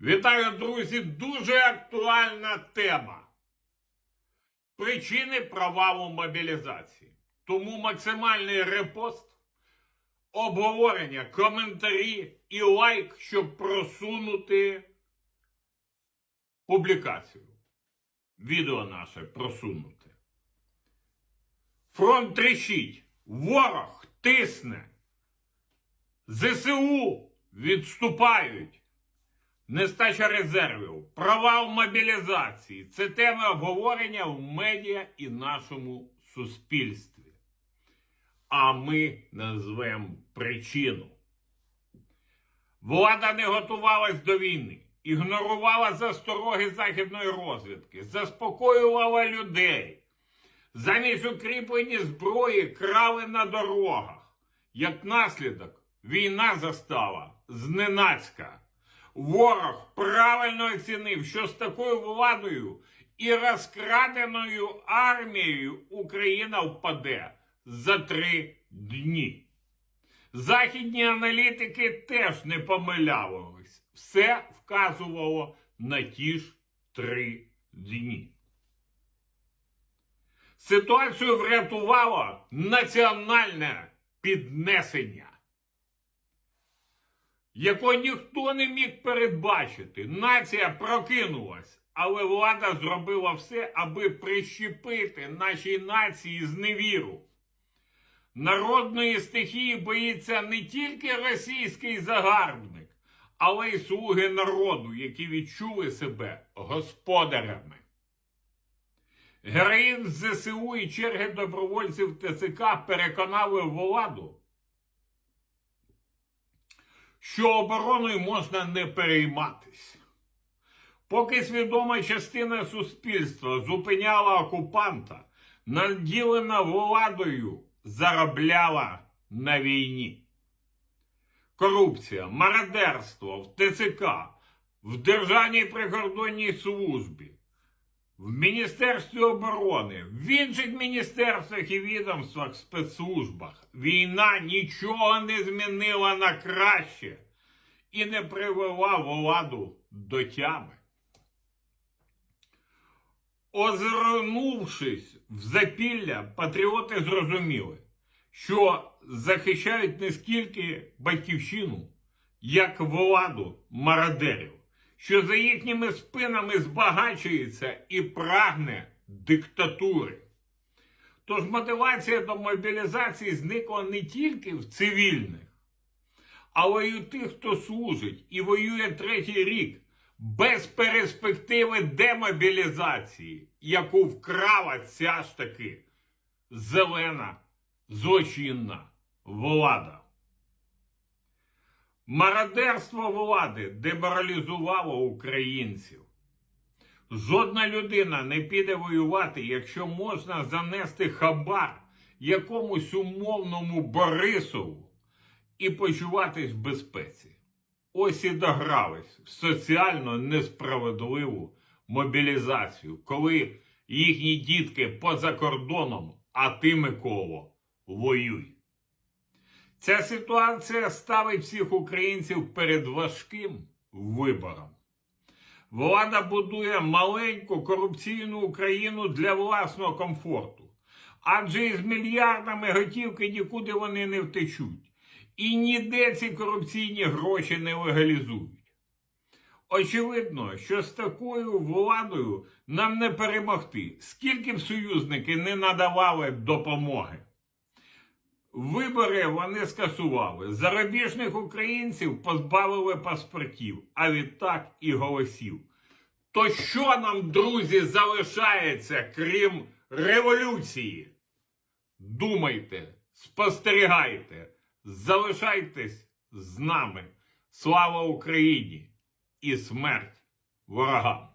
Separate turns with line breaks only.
Вітаю, друзі! Дуже актуальна тема. Причини провалу мобілізації. Тому максимальний репост, обговорення, коментарі і лайк, щоб просунути публікацію. Відео наше просунути. Фронт тріщить. Ворог тисне. ЗСУ відступають. Нестача резервів, провал мобілізації це теми обговорення в медіа і нашому суспільстві. А ми назвемо причину. Влада не готувалась до війни, ігнорувала застороги західної розвідки, заспокоювала людей. Замість укріплені зброї крали на дорогах. Як наслідок, війна застала зненацька. Ворог правильно оцінив, що з такою владою і розкраденою армією Україна впаде за три дні. Західні аналітики теж не помилялись. Все вказувало на ті ж три дні. Ситуацію врятувало національне піднесення якого ніхто не міг передбачити. Нація прокинулась, але влада зробила все, аби прищепити нашій нації зневіру. Народної стихії боїться не тільки російський загарбник, але й слуги народу, які відчули себе господарями. Героїн ЗСУ і черги добровольців ТЦК переконали владу, що обороною можна не перейматись. Поки свідома частина суспільства зупиняла окупанта, наділена владою заробляла на війні. Корупція, мародерство в ТЦК, в Державній прикордонній службі, в Міністерстві оборони, в інших міністерствах і відомствах, спецслужбах війна нічого не змінила на краще і не привела владу до тями. Озирнувшись в запілля, патріоти зрозуміли, що захищають не скільки батьківщину, як владу мародерів що за їхніми спинами збагачується і прагне диктатури. Тож мотивація до мобілізації зникла не тільки в цивільних, але й у тих, хто служить і воює третій рік без перспективи демобілізації, яку вкрала ця ж таки зелена злочинна влада. Мародерство влади деморалізувало українців. Жодна людина не піде воювати, якщо можна занести хабар якомусь умовному Борисову і почуватись в безпеці. Ось і догрались в соціально несправедливу мобілізацію, коли їхні дітки поза кордоном, а ти, Миколо, воюй. Ця ситуація ставить всіх українців перед важким вибором. Влада будує маленьку корупційну Україну для власного комфорту, адже із мільярдами готівки нікуди вони не втечуть. І ніде ці корупційні гроші не легалізують. Очевидно, що з такою владою нам не перемогти, скільки б союзники не надавали допомоги. Вибори вони скасували. Зарубіжних українців позбавили паспортів, а відтак і голосів. То що нам, друзі, залишається, крім революції? Думайте, спостерігайте, залишайтесь з нами. Слава Україні і смерть ворогам!